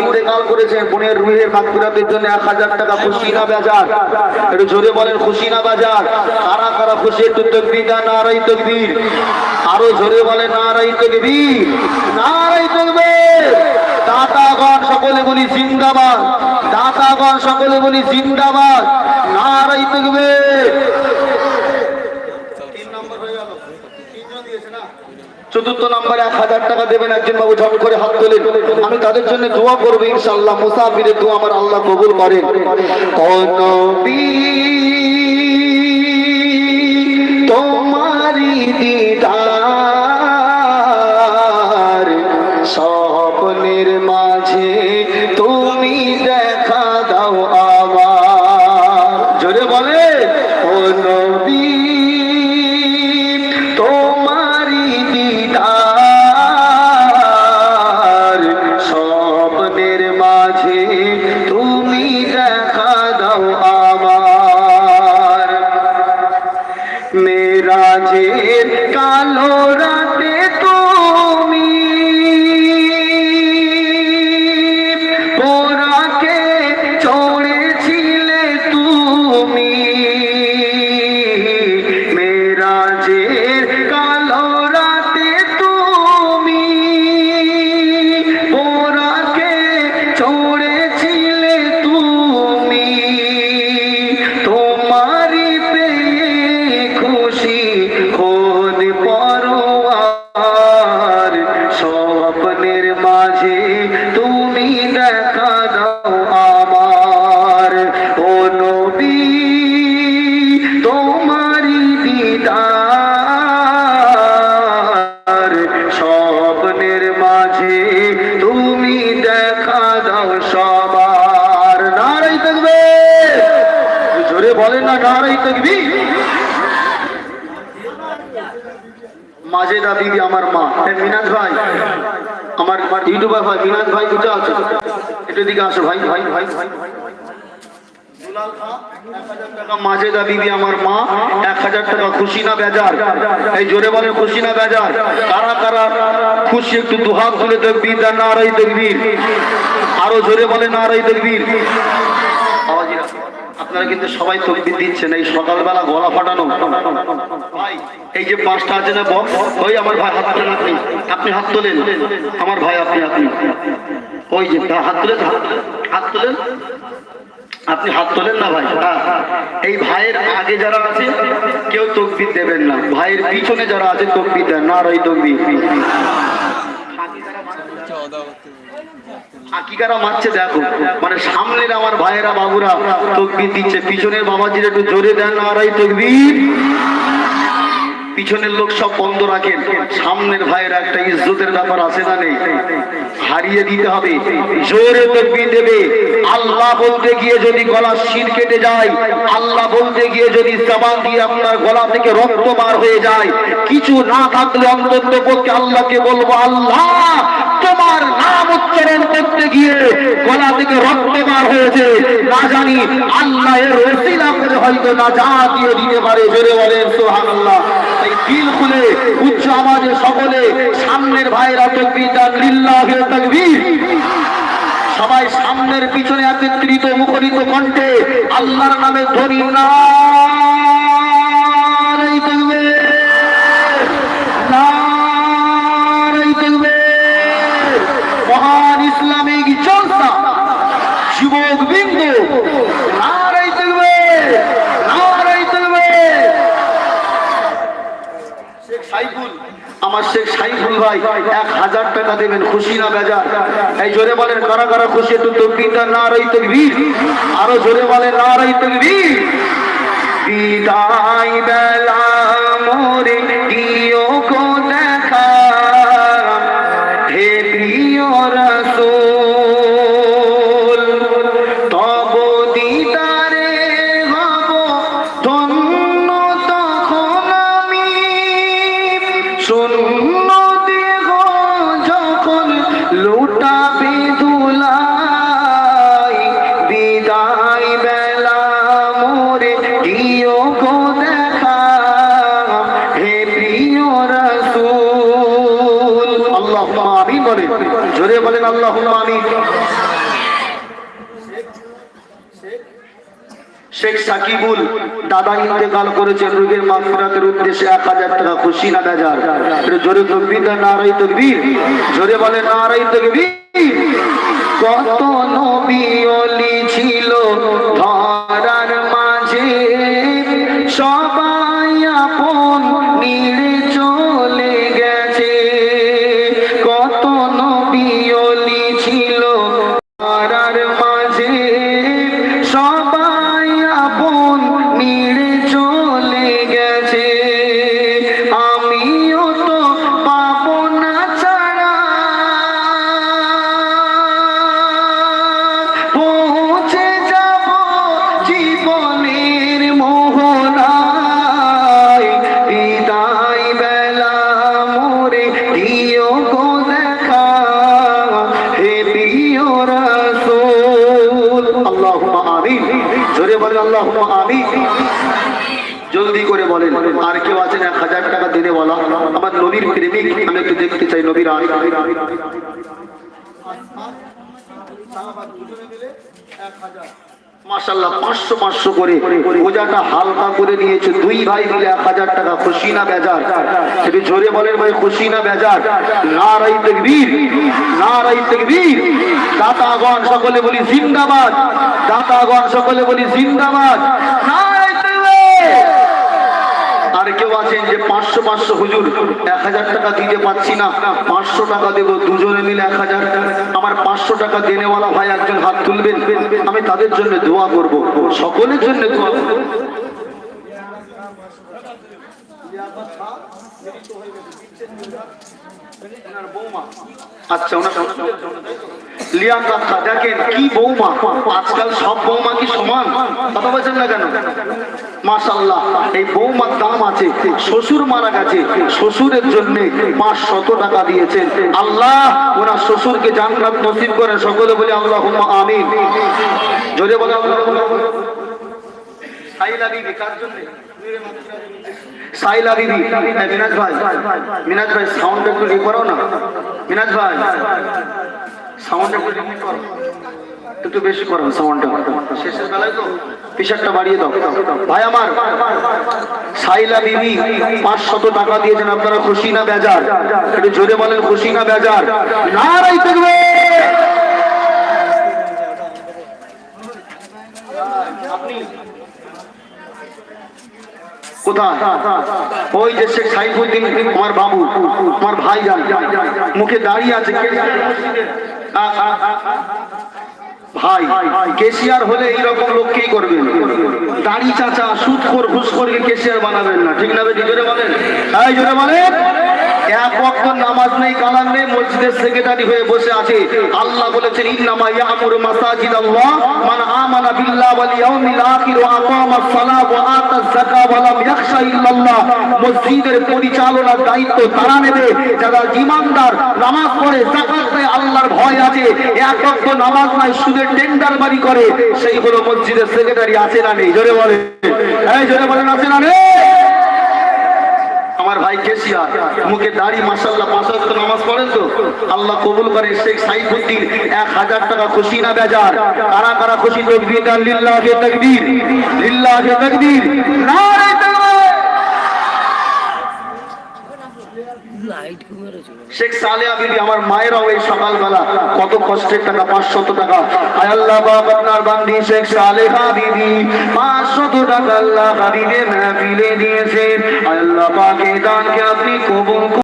ইন্তেকাল করেছেন বোনের রুহের মাগফিরাতের জন্য এক হাজার টাকা খুশি না বাজার। একটু জোরে বলেন, খুশি না বাজার? কারা কারা খুশি, একটু তকবির নারাই তকবির। আরও জোরে বলেন, নারাই তকবির। নারাই তকবির। দাতাগণ, সকলে বলি জিন্দাবাদ। দাতাগণ, সকলে বলি জিন্দাবাদ। নারাই তকবির তিন নম্বর হয়ে গেল তিনজন দিয়েছে না চতুর্থ নম্বরে এক হাজার টাকা দেবেন একজন বাবু ঝপ করে হাত তোলেন আমি তাদের জন্য দোয়া করব ইনশাল্লাহ মুসাফিরের দোয়া আমার আল্লাহ কবুল করেন তোমারি দিদার স্বপ্নের মাঝে তুমি দেখা দাও আমার জোরে বলে ও নবী কালো রাতে মাঝে তুমি দেখা দাও আমার। ও নবী তোমারি দিদার। স্বপ্নের মাঝে তুমি দেখা দাও সবার। নারাই থাকবে জোরে বলেন না, নারাই থাকবি মাজেদা বিবি আমার মা। মিনাজ ভাই আমার ইউটিউবার ভাই বিনাশ ভাই, দুটো আছে। একটু দিকে আসো ভাই। ভাই ভাই ভাই আমার মা, এক হাজার টাকা খুশি না বেজার। এই জোরে বলে খুশি না বেজার। কারা খুশি একটু দেখবি না দেখবি। আরও জোরে বলে না আড়াই আওয়াজিরা আপনারা কিন্তু সবাই তকবির দিচ্ছেন এই সকালবেলা গলা ফাটানো। ভাই এই যে পাঁচটা আছে না বক ওই আমার ভাই হাত তোলেন আপনি। আপনি হাত তোলেন। আমার ভাই আপনি আপনি। ওই যে হাত তোলেন হাত তোলেন, আপনি হাত তোলেন না ভাই। এই ভাইয়ের আগে যারা আছে কেউ তকবির দেবেন না। ভাইয়ের পিছনে যারা আছে তকবির দেন না। রই তকবির। হাকিকারা মারছে, দেখো। মানে সামনের আমার ভাইয়েরা, বাবুরা, তকবির দিচ্ছে। পিছনের বাবাজির একটু জোরে দেন আড়াই তকবির। পিছনের লোক সব বন্ধ রাখেন। সামনের ভাইয়ের একটা ইজ্জতের ব্যাপার আছে না নেই? হারিয়ে দিতে হবে। জোরে তকবির দেবে। আল্লাহ বলতে গিয়ে যদি গলা শির কেটে যায়, আল্লাহ বলতে গিয়ে যদি জবান দিয়ে আপনার গলা থেকে রক্ত বার হয়ে যায়, কিছু না থাকলে অন্তত পক্ষে আল্লাহকে বলব, আল্লাহ, তোমার উচ্চারণ করতে গিয়ে গলা থেকে রক্ত বার হয়েছে। না জানি আল্লাহ এর হয়তো না যা দিয়ে দিতে পারে। জোরে বলেন সোহান আল্লাহ উচ্চ সকলে সামনের ভাইরা তকবীর দান লিল্লাহি সবাই সামনের পিছনে একত্রিত, মুখরিত কণ্ঠে আল্লাহর নামে ধ্বনি নারাই এক হাজার টাকা দেবেন, খুশি না জোরে বলেন, কারা কারা খুশি? না আরও জোরে বলেন, না বিদায় বেলা শেখ সাকিবুল দাদা ইন্তেকাল করেছেন রোগের মাফরাতের উদ্দেশ্যে এক হাজার টাকা খুশি না বেজার। জোরে তকবির না নারাই তকবির? জোরে বলে না নারাই তকবির। কত নবী অলি জলদি করে বলেন আর কেউ আছেন এক হাজার টাকা দিনে বলা আমার নবীর প্রেমিক আমি একটু দেখতে চাই নবীর আয় না না দাতাগণ সকলে বলি জিন্দাবাদ। দাতাগণ সকলে বলি জিন্দাবাদ। নারাই তাকবীর আর কেউ আছেন যে পাঁচশো পাঁচশো হুজুর, এক হাজার টাকা দিতে পারছি না। পাঁচশো টাকা দেবো, দুজনে মিলে এক হাজার। আমার পাঁচশো টাকা দেনেওয়ালা ভাই একজন হাত তুলবেন। আমি তাদের জন্য দোয়া করব। সকলের জন্য দোয়া আচ্ছা দেখেন কি বৌমা। আজকাল সব বৌমা কি সমান? কথা বলছেন না কেন? মাশাল্লাহ এই বৌমার দাম আছে শ্বশুর মারা গেছে শ্বশুরের জন্য পাঁচ শত টাকা দিয়েছেন। আল্লাহ ওনার শ্বশুরকে জান্নাত নসিব করেন সকলে বলে আল্লাহ আমিন। জোরে বলে আল্লাহ সাইলা কার হ্যাঁ, ভাই। মিনাজ ভাই সাউন্ড একটু রি করো না? মিনাজ ভাই। সাউন্ড একটু করো একটু বেশি সাউন্ডটা শেষের বেলায় তো বাড়িয়ে দাও। ভাই আমার, সাইলা টাকা দিয়েছেন আপনারা খুশি না বেজার। একটু জোরে বলেন, খুশি না বেজার। থাকবে! কোথায়? ওই যে সাইফুদ্দিন, আমার বাবু ভাই যান মুখে দাঁড়িয়ে আছে ভাই কেসিয়ার হলে এইরকম লোক কি করবেন দাড়ি চাচা সুদ কর ঘুষ করকে কেসিয়ার বানাবেন না। ঠিক না জোরে বলেন? হ্যাঁ জোরে বলেন? এক নামাজ নেই নেই, মসজিদের সেক্রেটারি হয়ে বসে আছে। আল্লাহ বলেছেন, ইন্নামা ইয়ামুরু মাসাজিদ আল্লাহ মান আমানা বিল্লাহ ওয়াল ইয়াউমিল আখির ওয়া ওয়া যাকাত ওয়া লাম ইয়াখশা ইল্লাল্লাহ। মসজিদের পরিচালনার দায়িত্ব তারা নেবে। যারা ঈমানদার, নামাজ পড়ে, যাকাত দেয়, আল্লাহর ভয় আছে। এক ওয়াক্ত নামাজ নাই সুদের টেন্ডার বাড়ি করে। সেই হলো মসজিদের সেক্রেটারি, আছে না নেই? জোরে বলে এই জোরে বলেন, আছে না নেই? ভাই কেসিয়া মুখে দাড়ি মাসাল্লাহ পাঁচ ওয়াক্ত নামাজ পড়েন তো? আল্লাহ কবুল করে শেখ সাইফুদ্দিন এক হাজার টাকা খুশি না বেজার? কারা কারা খুশি? তকবীর লিল্লাহে তাকবীর। লিল্লাহে তাকবীর শেখ সালেহা বিবি, আমার মায়েরাও এই সকালবেলা কত কষ্টের টাকা, পাঁচশত টাকা। আয় আল্লাহ বাবা আপনার বান্দি শেখ সালেহা বিবি, পাঁচশত টাকা আল্লাহ হাবিবে মেহফিলে দিয়েছেন। আয় আল্লাহ পাকে দানকে আপনি কবুল